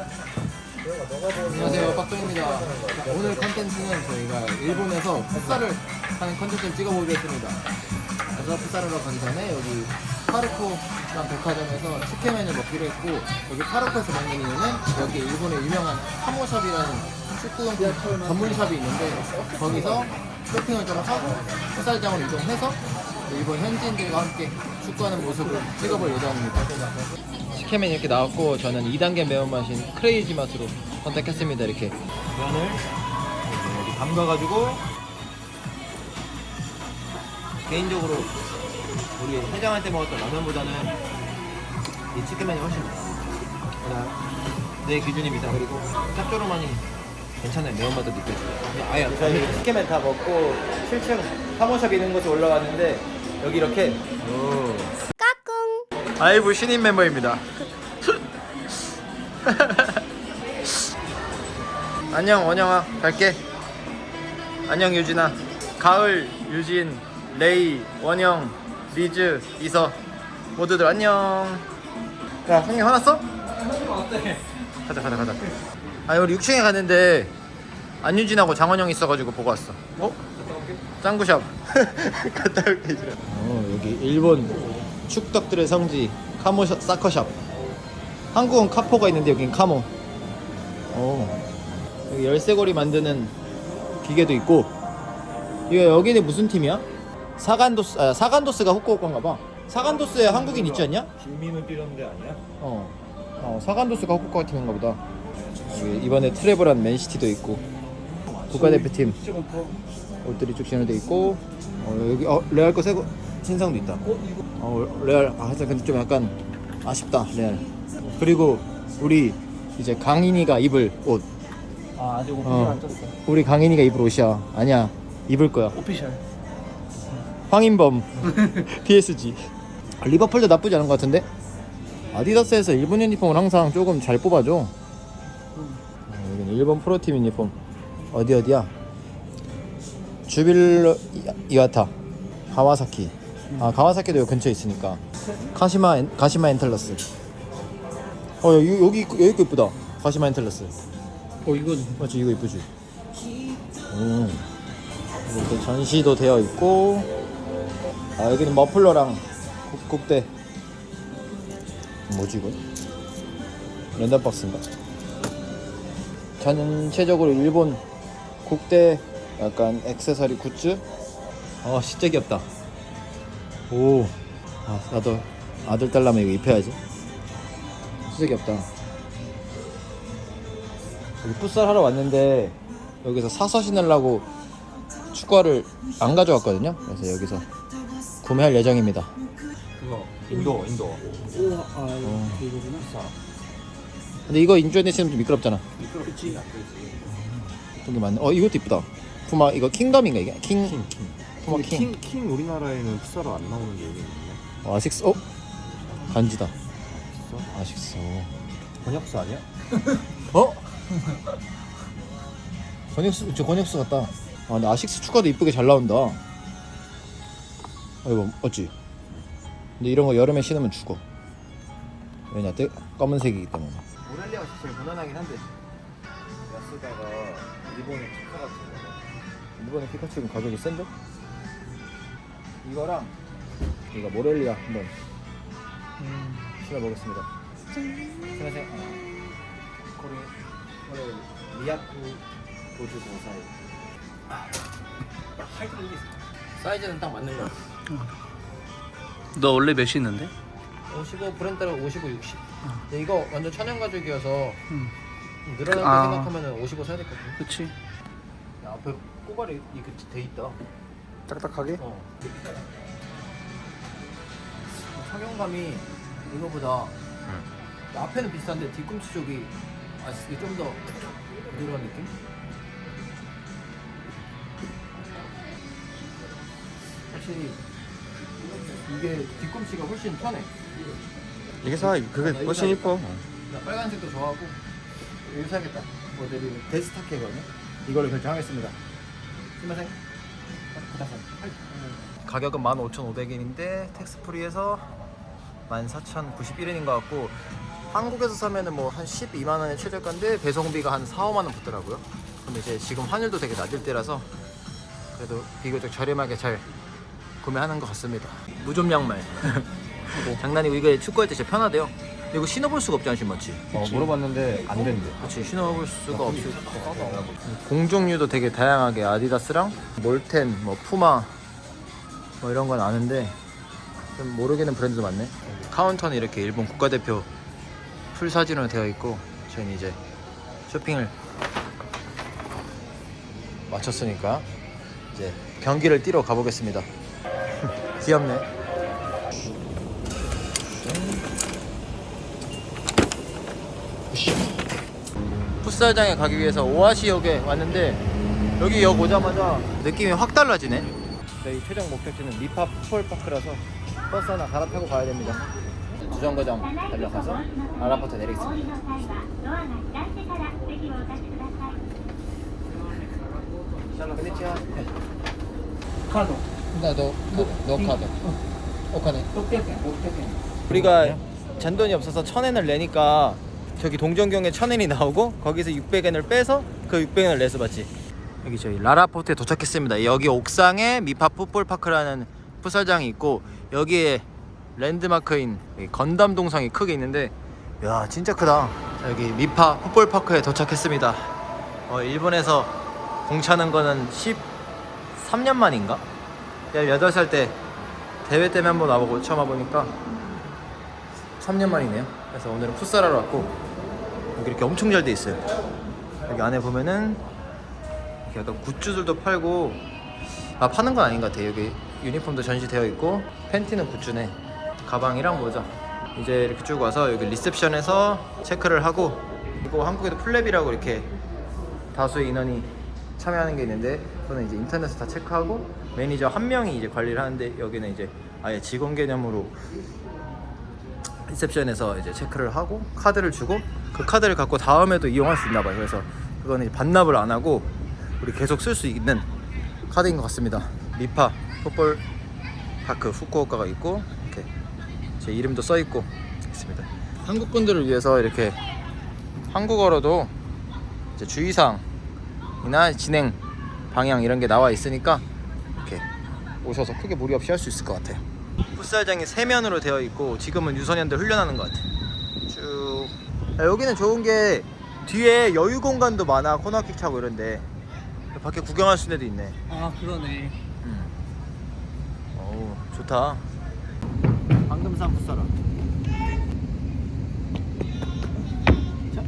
안녕하세요 빡종입니다. 자, 오늘 컨텐츠는 저희가 일본에서 풋살을 하는 컨텐츠를 찍어보기로 했습니다. 그래서 풋살하러 가기 전에 여기 파르코란 백화점에서 치케맨을 먹기로 했고 여기 파르코에서 먹는 이유는 여기 일본의 유명한 카모샵이라는 축구용품 전문샵이 있는데 거기서 쇼핑을 좀 하고 풋살장으로 이동해서 일본 현지인들과 함께 축구하는 모습을 찍어볼 예정입니다 치케맨 이렇게 나왔고 저는 2단계 매운맛인 크레이지 맛으로 선택했습니다 이렇게. 면을 여기 담가가지고 개인적으로 우리 해장할 때 먹었던 라면보다는 이 치킨면이 훨씬 나아요 내 기준입니다. 그리고 짭조름하니 괜찮아요 매운맛도 느껴져요 아예 안 저희 치킨맨 다 먹고 7층 사모샵 있는 곳에 올라왔는데 여기 이렇게 아이브 신인 멤버입니다. 안녕 원영아 갈게. 안녕 유진아. 가을 유진 레이 원영 리즈 이서 모두들 안녕. 야 성이 화났어? 가자 가자 가자. 아니 우리 6층에 갔는데 안유진하고 장원영 있어가지고 보고 왔어. 어? 짱구샵. 갔다 올게. 어 여기 일본 축덕들의 성지 카모 샵, 사커샵. 한국은 카포가 있는데 여긴 카모. 어. 여기 열쇠고리 만드는 기계도 있고. 이거 여기는 무슨 팀이야? 사간도스 아, 사간도스가 후쿠오카인가 봐. 사간도스에 한국인 있지 않냐? 김민우 뛰던데 아니야? 어. 어, 사간도스가 후쿠오카 팀인가 보다. 여기 이번에 트래블한 맨시티도 있고. 국가대표팀 옷들이 쭉 진열돼 있고. 어, 여기 어, 레알 거 새거 신상도 있다. 어, 레알 아 하여튼 근데 좀 약간 아쉽다 레알. 그리고 우리 이제 강인이가 입을 옷. 아 아직 오피셜 어. 안 떴어 우리 강인이가 입을 옷이야. 아니야. 입을 거야. 오피셜 황인범 PSG 아, 리버풀도 나쁘지 않은 것 같은데 아디다스에서 일본 유니폼을 항상 조금 잘 뽑아줘 어, 여기는 일본 프로팀 유니폼 어디 어디야 주빌러 이- 이와타 가와사키 아 가와사키도 여기 근처에 있으니까. 카시마 엔- 가시마 엔텔러스. 어 여기 여기 있- 여기 거 이쁘다. 가시마 엔텔러스. 어 이건 맞지? 이거 이쁘지? 음. 이렇게 전시도 되어 있고. 아 여기는 머플러랑 국, 국대. 뭐지 이거? 랜덤 박스인가? 전체적으로 일본 국대 약간 액세서리 굿즈? 아 진짜 귀엽다 오 아, 나도 아들 딸라면 이거 입혀야지 진짜 귀엽다 여기 풋살 하러 왔는데 여기서 사서 신으려고 축구화를 안 가져왔거든요. 그래서 여기서 구매할 예정입니다. 그거 인도 인도 우와 아 어. 이거구나 근데 이거 인조네시는 좀 미끄럽잖아. 그렇지 좀게 많네. 어 이것도 이쁘다. 푸마 이거 킹덤인가 이게? 킹, 킹킹 푸마 킹. 킹, 킹 우리나라에는 풋살로 안 나오는 게 여기 있네 어, 아식스. 어 간지다. 진짜? 아식스. 어? 번역수 아니야? 어? 권혁수 저 권혁수 같다. 아 근데 아식스 축구도 이쁘게 잘 나온다. 어 이거 어찌? 근데 이런 거 여름에 신으면 죽어. 왜냐? 뜨, 검은색이기 때문에. 모렐리아가 제일 무난하긴 한데. 야스다가 일본의 피카 같은 거. 일본의 피카츄는 가격이 센데? 이거랑 이거 모렐리아 한번 신어보겠습니다. 신으세요. 코리 코리 미야쿠 보주 고사이. 사이즈는 딱 맞는 거 같아. 너 원래 몇이 있는데? 55 브랜드로 55, 60. 근데 이거 완전 천연 가죽이어서 응. 늘어날 거 아. 생각하면 55 사야 될 것 같아. 그치 야, 앞에 꼬발이 이렇게 돼 있다. 딱딱하게? 어. 착용감이 이거보다 앞에는 비슷한데 뒤꿈치 쪽이 아 이게 좀 더 부드러운 느낌? 확실히 이게 뒤꿈치가 훨씬 편해. 이게 사 그게 훨씬 이뻐 나 빨간색도 좋아하고 이거 사야겠다. 모델이 데스타케거든요. 이걸로 결정하겠습니다. 스마생. 가격은 15,500엔인데 텍스 프리에서 14,091엔인 것 같고 한국에서 사면은 뭐 한 12만 원의 최저가인데 배송비가 한 4, 5만 원 붙더라고요. 근데 이제 지금 환율도 되게 낮을 때라서 그래도 비교적 저렴하게 잘 구매하는 것 같습니다. 무좀 양말. 장난이고 이게 축구할 때 진짜 편하대요. 근데 이거 신어볼 수가 없지 않지 맞지? 어, 물어봤는데 안 된대. 그렇지 신어볼 수가 없을. 공종류도 되게 다양하게 아디다스랑 몰텐, 뭐 푸마 뭐 이런 건 아는데 좀 모르겠는 브랜드도 많네. 카운터는 이렇게 일본 국가대표 풀 사진으로 되어 있고 저희는 이제 쇼핑을 마쳤으니까 이제 경기를 뛰러 가보겠습니다. 귀엽네. 풋살장에 가기 위해서 오아시역에 왔는데 여기 역 오자마자 느낌이 확 달라지네. 네, 저희 최종 목적지는 미파 풋볼파크라서 버스 하나 갈아타고 가야 됩니다. 주정거장 달려가서 아라파트 내리겠습니다. 카드. 나도 너 카드. 어, 오카네 우리가 어, 잔돈이 없어서 천엔을 내니까 저기 동전경에 천 엔이 나오고 거기서 600엔을 빼서 그 600엔을 내서 받지. 여기 저희 라라포트에 도착했습니다. 여기 옥상에 미파 풋볼파크라는 풋살장이 있고 여기에 랜드마크인 이 건담 동상이 크게 있는데 야 진짜 크다. 자, 여기 미파 풋볼파크에 도착했습니다. 어, 일본에서 공 차는 거는 13년 만인가? 18살 때 대회 때문에 한번 와보고 처음 와보니까 3년 만이네요. 그래서 오늘은 풋살하러 왔고 여기 이렇게 엄청 잘 돼 있어요. 여기 안에 보면은 이렇게 약간 굿즈들도 팔고 아 파는 건 아닌 것 같아요. 여기 유니폼도 전시되어 있고 팬티는 굿즈네. 가방이랑 모자. 이제 이렇게 쭉 와서 여기 리셉션에서 체크를 하고 그리고 한국에도 플랩이라고 이렇게 다수의 인원이 참여하는 게 있는데 그거는 이제 인터넷에서 다 체크하고 매니저 한 명이 이제 관리를 하는데 여기는 이제 아예 직원 개념으로 리셉션에서 이제 체크를 하고 카드를 주고 그 카드를 갖고 다음에도 이용할 수 있나 봐요. 그래서 그거는 반납을 안 하고 우리 계속 쓸 수 있는 카드인 것 같습니다. 미파 풋볼 파크 후쿠오카가 있고 이렇게 제 이름도 써 있고 있습니다. 한국 분들을 위해서 이렇게 한국어로도 이제 주의사항이나 진행 방향 이런 게 나와 있으니까 이렇게 오셔서 크게 무리 없이 할 수 있을 것 같아요. 풋살장이 세면으로 되어 있고 지금은 유소년들 훈련하는 것 같아요. 쭉 야, 여기는 좋은 게 뒤에 여유 공간도 많아 코너킥 차고 이런데 밖에 구경할 수 있는 데도 있네. 아 그러네 음. 어우 좋다. 방금 산 풋살아. 자,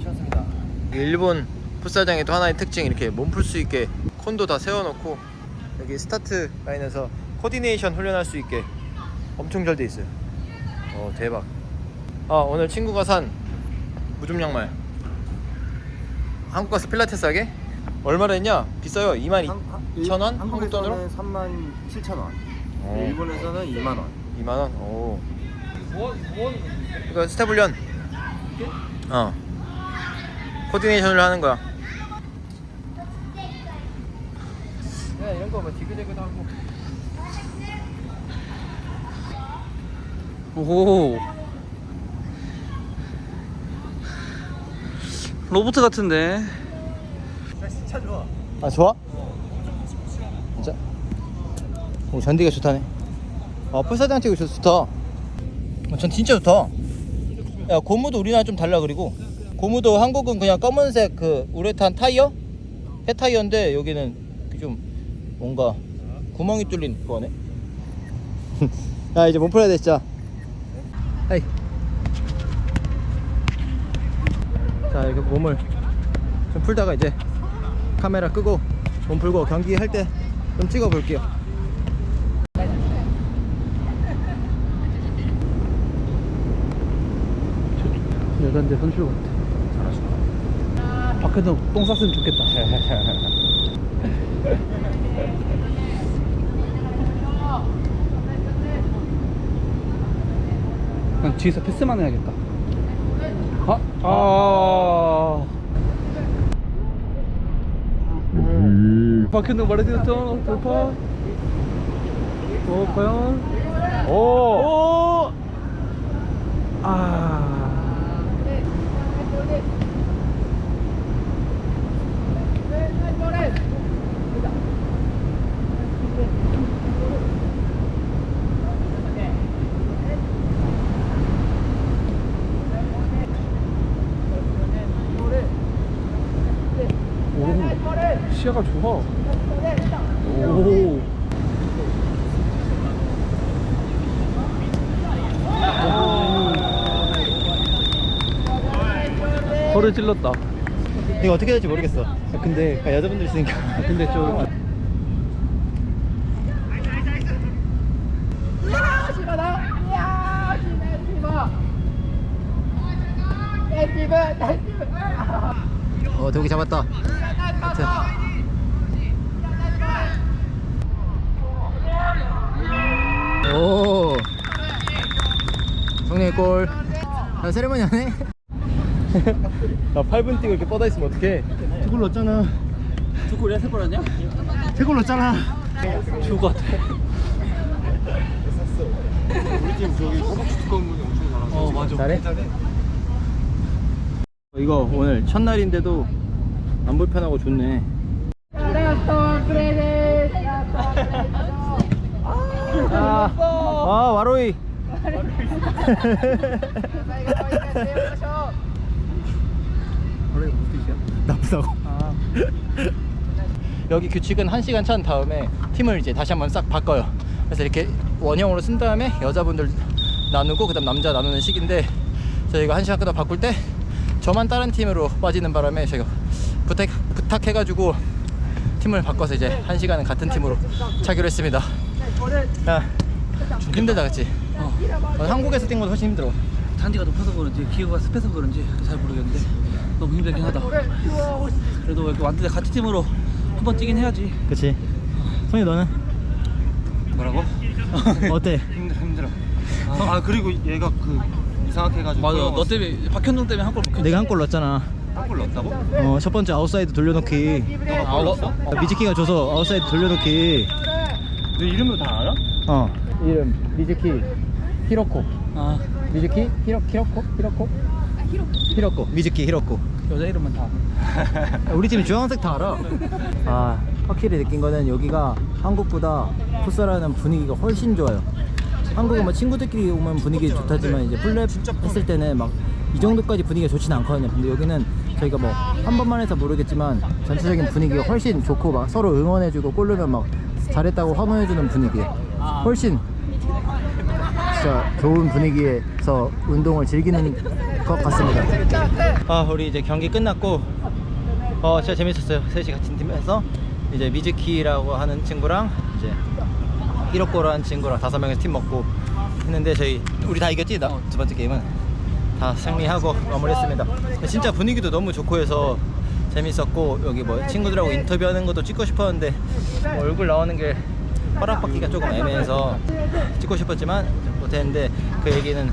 쉬었습니다. 일본 풋살장의 또 하나의 특징 이렇게 몸 풀 수 있게 콘도 다 세워놓고 여기 스타트 라인에서 코디네이션 훈련할 수 있게 엄청 잘 돼 있어요. 어 대박. 아 오늘 친구가 산 무좀 양말. 한국 가서 필라테스 하게? 얼마나 했냐? 비싸요. 2만 2천 원? 한국 돈으로? 3만 7천 원. 어. 일본에서는 2만 원. 2만 원? 오. 뭐, 뭐 스텝 훈련. 어. 코디네이션을 하는 거야. 야 이런 거뭐 지그재그도 하고. 오 로봇 같은데 진짜 좋아. 아 좋아? 진짜? 오 잔디가 좋다네. 아 풀사장 찍고 좋- 좋다. 어, 전 진짜 좋다. 야 고무도 우리나라 좀 달라 그리고 고무도 한국은 그냥 검은색 그 우레탄 타이어? 폐 타이어인데 여기는 그좀 뭔가 구멍이 뚫린 그거네. 야 이제 몸 풀어야 돼 진짜. 하이. 자 이렇게 몸을 좀 풀다가 이제 카메라 끄고 몸 풀고 경기 할 때 좀 찍어 볼게요. 여잔데 선출 같아. 밖에서 똥 쌌으면 좋겠다. 그냥 뒤에서 패스만 해야겠다 아. 박현동 말해드렸죠? 돌파. 오, 과연. 오. 오. 아. 시야가 좋아. 오. 허를 찔렀다. 이거 어떻게 될지 모르겠어. 근데 아, 여자분들 있으니까. 근데 좀어 도기 잡았다 하여튼 오 성룡의 골 아, 세레머니 하네 나 8분 뛰고 이렇게 뻗어 있으면 어떡해? 두골 넣었잖아. 두 골이야 세골 아니야? 세골 넣었잖아. 죽을 것 같아. 우리 팀 저기 허벅지 두꺼운 분이 엄청 잘하셔. 어 맞아. 잘해? 이거 오늘 첫날인데도 안 불편하고 좋네. 아, 아 와로이. 아. 여기 규칙은 1시간 찬 다음에 팀을 이제 다시 한번 싹 바꿔요. 그래서 이렇게 원형으로 쓴 다음에 여자분들 나누고 그 다음 남자 나누는 식인데 저희가 1시간 끝나 바꿀 때 저만 다른 팀으로 빠지는 바람에 저희가 부탁 부탁해가지고 팀을 바꿔서 이제 1시간은 같은 팀으로 차기로 했습니다. 야, 힘들다 그치? 어. 어, 한국에서 뛴 것도 훨씬 힘들어. 잔디가 높아서 그런지 기어가 습해서 그런지 잘 모르겠는데 너무 힘들긴 하다. 그래도 이렇게 왔는데 같은 팀으로 한 번 뛰긴 해야지. 그치? 손이 너는 뭐라고? 어때? 힘들어 힘들어 아 그리고 얘가 그 이상하게 해가지고 맞아. 너 때문에 박현동 때문에 한골 먹혔지. 내가 한 골 넣었잖아. 한골 넣었다고? 어, 첫 번째 아웃사이드 돌려놓기. 너가 골 넣었어? 어, 미즈키가 줘서 아웃사이드 돌려놓기. 너 이름도 다 알아? 어. 이름 미즈키 히로코. 아 미즈키 히로 히로코 히로코. 히로코. 미즈키 히로코. 여자 이름만 다. 우리 팀 주황색 다 알아. 아 확실히 느낀 거는 여기가 한국보다 풋살하는 분위기가 훨씬 좋아요. 한국은 뭐 친구들끼리 오면 분위기 좋다지만 이제 플랩 했을 때는 막 이 정도까지 분위기가 좋진 않거든요. 근데 여기는 저희가 뭐 한 번만 해서 모르겠지만 전체적인 분위기가 훨씬 좋고 막 서로 응원해주고 골 넣으면 막 잘했다고 환호해주는 분위기. 훨씬 진짜 좋은 분위기에서 운동을 즐기는 것 같습니다. 아, 우리 이제 경기 끝났고, 어, 진짜 재밌었어요. 셋이 같은 팀에서 이제 미즈키라고 하는 친구랑 이제 히로코라는 친구랑 다섯 명이서 팀 먹고 했는데 저희 우리 다 이겼지? 나, 두 번째 게임은 다 승리하고 마무리했습니다. 진짜 분위기도 너무 좋고 해서 재밌었고 여기 뭐 친구들하고 인터뷰하는 것도 찍고 싶었는데 뭐 얼굴 나오는 게 허락받기가 조금 애매해서 찍고 싶었지만 못했는데 그 얘기는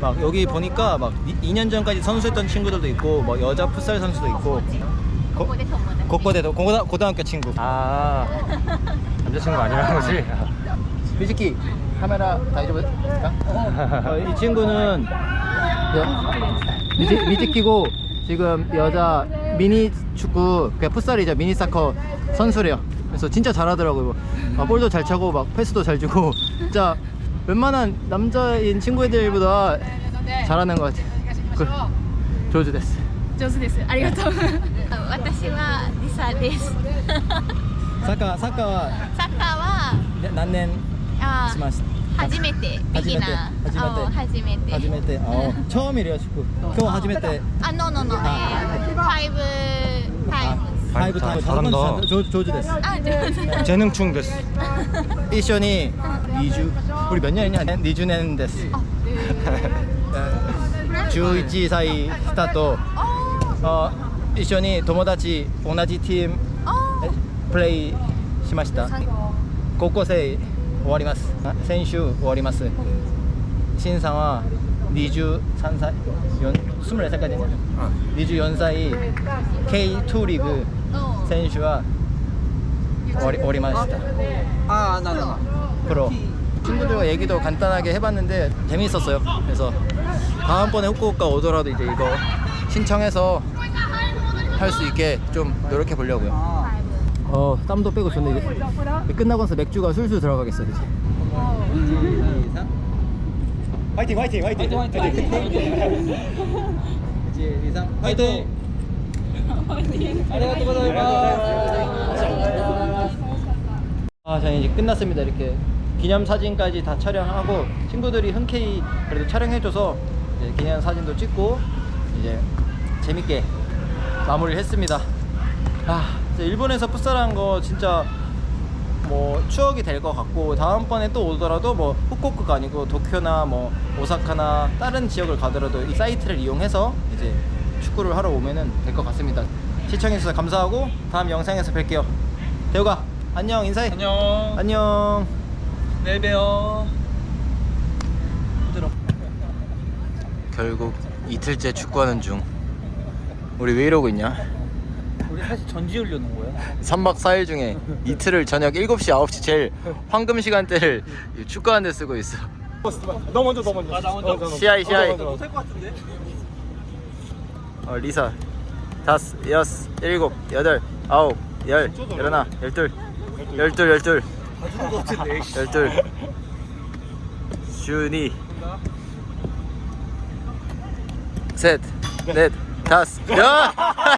막 여기 보니까 막 2년 전까지 선수했던 친구들도 있고 뭐 여자 풋살 선수도 있고 고, 고고대도 고등, 고등학교 친구. 아 남자친구 아니라는 거지? 미즈키 카메라 다이저브 어, 이 친구는 여- 미즈, 미즈키고 지금 여자 미니 축구 그 풋살이죠 미니 사커 선수래요 그래서 진짜 잘하더라고요 아, 볼도 잘 차고 막 패스도 잘 주고 진짜 웬만한 남자인 친구 애들보다 잘하는 것 같아요 그, 조주 됐어 上手です。ありがとう。私はリサです。 사카 사카와 サッカーは 난넨 あ 스마스 初めてビギナー初めて初めて初めて 初めて어 처음이래요 축구. 겨우 初めて 아, no, no, no. 아, 아, 에, five times. 파이브 다- 타임 잘한다. 다섯 조 조주 됐어? 아, 저- 재능충 됐어. 이션이 2주. 우리 몇 년이냐? 2주는 됐어. 주1 사이 스타트. 어, 어 이션이 友達 同じ팀 어. 플레이 しました高校生 終わりますあ先週終わります新さんは23歳4 24歳かね24歳 K2 リーグー。選手は終わり終わりました 아, 나, 나, 나. 프로 친구들과 얘기도 간단하게 해봤는데 재미있었어요 그래서 다음번에 후쿠오카 오더라도 이제 이거 신청해서 할 수 있게 좀 노력해 보려고요 어 땀도 빼고 좋네. 이제 끝나고 나서 맥주가 술술 들어가겠어 이제 화이팅 화이팅. 화이팅 화이팅, 화이팅, 화이팅. 화이팅. 아, 자 이제 끝났습니다. 이렇게. 기념 사진까지 다 촬영하고 친구들이 흔쾌히 그래도 촬영해줘서 이제 기념 사진도 찍고 이제 재밌게 마무리를 했습니다. 아, 일본에서 풋살한 거 진짜 뭐 추억이 될 것 같고 다음번에 또 오더라도 뭐 후쿠오카가 아니고 도쿄나 뭐 오사카나 다른 지역을 가더라도 이 사이트를 이용해서 이제 축구를 하러 오면은 될 것 같습니다. 시청해주셔서 감사하고 다음 영상에서 뵐게요. 대우가 안녕 인사해. 안녕. 안녕. 내일 봬요. 결국 이틀째 축구하는 중. 우리 왜 이러고 있냐? 우리 사실 전지 훈련 온 거야. 3박 4일 중에 이틀을 저녁 7시, 9시 제일 황금 시간대를 축구하는 데 쓰고 있어. 너 먼저 너 먼저. 아, 나 먼저. 시아이 시아이. 못할 것 같은데? 어 리사. 다섯, 여섯, 일곱, 여덟, 아홉, 열, 열하나, 열둘, 열둘, 열둘, 봐주는 것 같은데. 열둘. 준이. 셋, 넷, 다섯. 야!